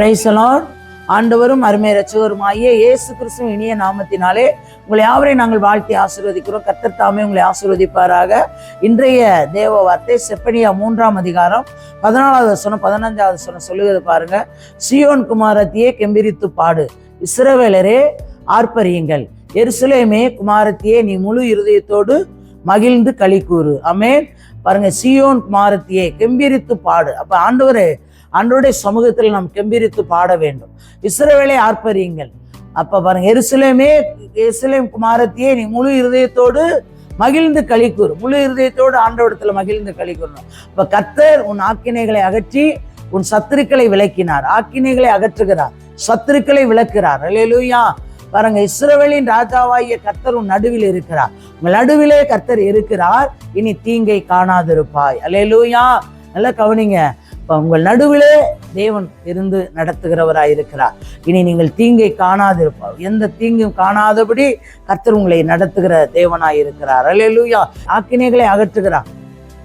பிரைசலான் ஆண்டவரும் அருமை ரச்சவருமாகிய இயேசு கிறிஸ்துவின் இனிய நாமத்தினாலே உங்களை யாவரையும் நாங்கள் வாழ்த்தி ஆசீர்வதிக்கிறோம். கர்த்தர் தாமே உங்களை ஆசீர்வதிப்பாராக. இன்றைய தேவ வார்த்தை செப்பனியா மூன்றாம் அதிகாரம் பதினாலாவது சொன்ன பதினஞ்சாவது சொன்ன சொல்லுகிறது பாருங்க. சியோன் குமாரத்தியே கெம்பிரித்து பாடு. இஸ்ரவேலரே ஆர்ப்பரியுங்கள். எருசலேமே குமாரத்தியே நீ முழு இருதயத்தோடு மகிழ்ந்து களி கூறு. அமேன் பாருங்க சியோன் குமாரத்தியே கெம்பிரித்து பாடு. அப்ப ஆண்டவரே அன்றைய சமூகத்தில் நாம் கம்பீரித்து பாட வேண்டும். இஸ்ரேவேலை ஆர்ப்பரியுங்கள். அப்ப பாருங்க எருசலேமே எருசலேம் குமாரத்தையே நீ முழு இருதயத்தோடு மகிழ்ந்து களி கூறு. முழு இருதயத்தோடு ஆண்டவடத்துல மகிழ்ந்து களி கூறணும். அப்ப கர்த்தர் உன் ஆக்கினைகளை அகற்றி உன் சத்துருக்களை விளக்கினார். ஆக்கினைகளை அகற்றுகிறார். சத்துருக்களை விளக்குறார் அல்லேலூயா பாருங்க இஸ்ரவேலின் ராஜாவாகிய கர்த்தர் உன் நடுவில் இருக்கிறார். உங்கள் நடுவிலே கர்த்தர் இருக்கிறார். இனி தீங்கை காணாதிருப்பாய். அல்லேலூயா நல்லா கவனிங்க. இப்போ உங்கள் நடுவிலே தேவன் இருந்து நடத்துகிறவராயிருக்கிறார். இனி நீங்கள் தீங்கை காணாதிருப்பார். எந்த தீங்கும் காணாதபடி கர்த்தர் உங்களை நடத்துகிற தேவனாயிருக்கிறார். அல்லேலூயா. ஆக்கினைகளை அகற்றுகிறார்.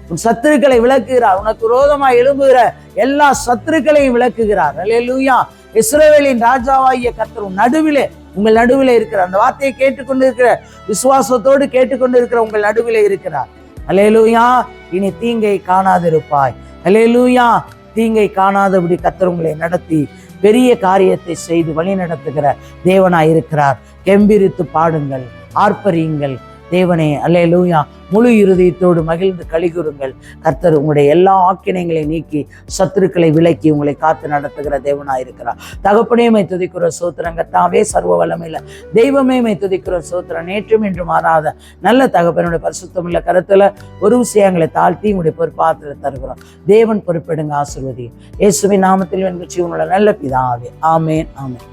உன் சத்துருக்களை விளக்குகிறார். உனக்கு ரோதமாக எழும்புகிற எல்லா சத்துருக்களையும் விளக்குகிறார். அல்லேலூயா. இஸ்ரேவேலின் ராஜாவாகிய கர்த்தர் உன் நடுவிலே உங்கள் நடுவில் இருக்கிறார். அந்த வார்த்தையை கேட்டுக்கொண்டு இருக்கிற விசுவாசத்தோடு கேட்டுக்கொண்டு இருக்கிற உங்கள் நடுவில் இருக்கிறார். அலேலூயா இனி தீங்கை காணாதிருப்பாய். அலேலூயா தீங்கை காணாதபடி கர்த்தர் உங்களை நடத்தி பெரிய காரியத்தை செய்து வழி நடத்துகிற தேவனாயிருக்கிறார். கெம்பிரித்து பாடுங்கள் ஆர்ப்பரியுங்கள் தேவனே அல்லேலூயா. முழு இருதயத்தோடு மகிழ்ந்து கழிகூறுங்கள் கர்த்தர் உங்களுடைய எல்லா ஆக்கினைகளை நீக்கி சத்துருக்களை விலக்கி உங்களை காத்து நடத்துகிற தேவனாக இருக்கிறார். தகப்பனே மை துதிக்கிற சோத்திரங்க தாவே சர்வ வல்லமையில். தெய்வமே மை துதிக்கிற சோத்திரம் நேற்றும் இன்று மாறாத நல்ல தகப்பனுடைய பரிசுத்தமுள்ள கருத்துல ஒரு விஷயங்களை தாழ்த்தி உங்களுடைய பொறுப்பாத்திர தருகிறோம். தேவன் பொறுப்பெடுங்க ஆசிர்வதி இயேசுவின் நாமத்தில் வெண்கட்சி உங்களோட நல்ல பிதாவே. ஆமேன் ஆமேன்.